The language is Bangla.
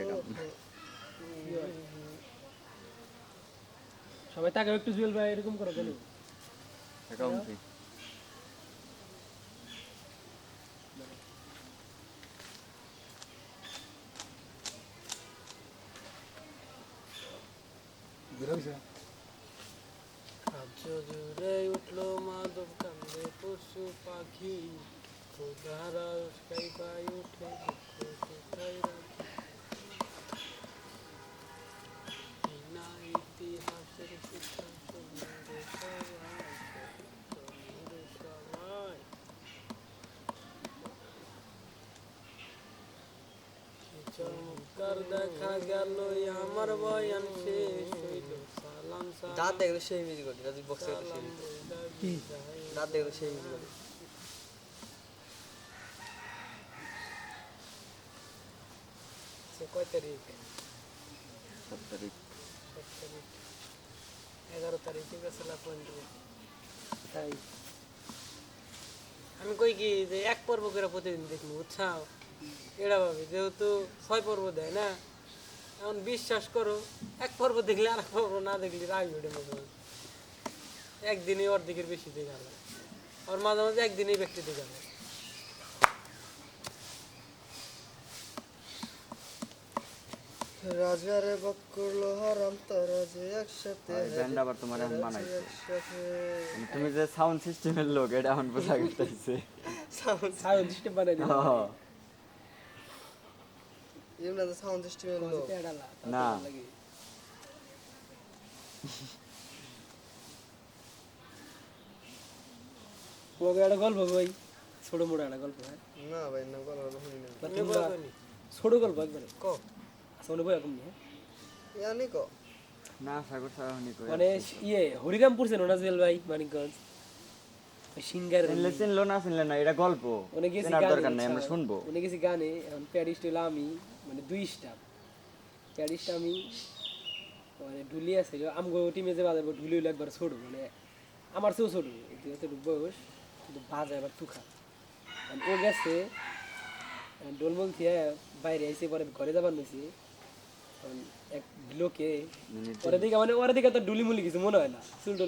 হয়েছে সবাই তাকে একটু জুয়েল ভাই এরকম করো কেন অ্যাকাউন্ট জুড়ে উঠল মাদব কান্দে পশু পাখি। খোদারা উস্কাই পাই উঠে দুঃখ কোথায় রাখি বিনা ইতিহাসের শিক্ষা শুনবে সবাই শুনবে সবাই কি চমৎকার দেখা গেল আমার বয়ান শেষ হইল। সালাম দাঁত দেখলে সেই মিউজিক করে দাঁত বক্সে সেই সালাম দাঁত দেখলে সেই মিউজিক করে সে কয় তারিখ? সাত তারিখ। সাত তারিখ। এগারো তারিখে গেছিলাম পনেরো তাই। আমি কই কি যে এক পর্ব করে প্রতিদিন দেখব বুঝছাও? এটা ভাবি যেহেতু ছয় পর্ব দেয় না এখন বিশ্বাস করো এক পর্ব দেখলে আর এক পর্ব না দেখলে রাগ মাঝে একদিনই অর্ধেকের বেশি দেখে গেল আর মাঝে মাঝে একদিনই ব্যক্তি দেখে গেল রাজারে বক করল হারাম তারা যে একসাথে ব্যান্ড আবার তোমার এখন বানাইছে মানে তুমি যে সাউন্ড সিস্টেমের লোক এটা এখন বোঝা গেছে। সাউন্ড সাউন্ড সিস্টেম বানাই দিল এমনি সাউন্ড সিস্টেমের লোক না তোমাকে একটা গল্প ভাই ছোট মোটো একটা গল্প হ্যাঁ না ভাই না গলা শুনি না? ছোট গল্প একবারে। ক? আচ্ছা মনে বই এখন হ্যাঁ জানি কো? না সাগর সাহনি কই। মানে ইয়ে হরিরামপুর চেনো না জুয়েল ভাই মানিকগঞ্জ। সিঙ্গার চিনলো না এটা গল্প। অনেক গেছি গানে, দরকার নাই আমরা আচ্ছা, শুনব। অনেক গেছি গানে আমি মানে দুই স্টাফ প্যারিস্ট আমি মানে ঢুলি আছে আমগো টিমে যে বাজার ঢুলি একবার ছোট মানে আমার চেয়েও ছোট। বয়স কিন্তু বাজা তুখা। ও গেছে ডোলমল থিয়া বাইরে আইসে পরে ঘরে যাবার নিছি এক লোকে ওরা দিকে মানে ওরা দিকে তো ডুলি মুলি কিছু মনে হয় না। চুল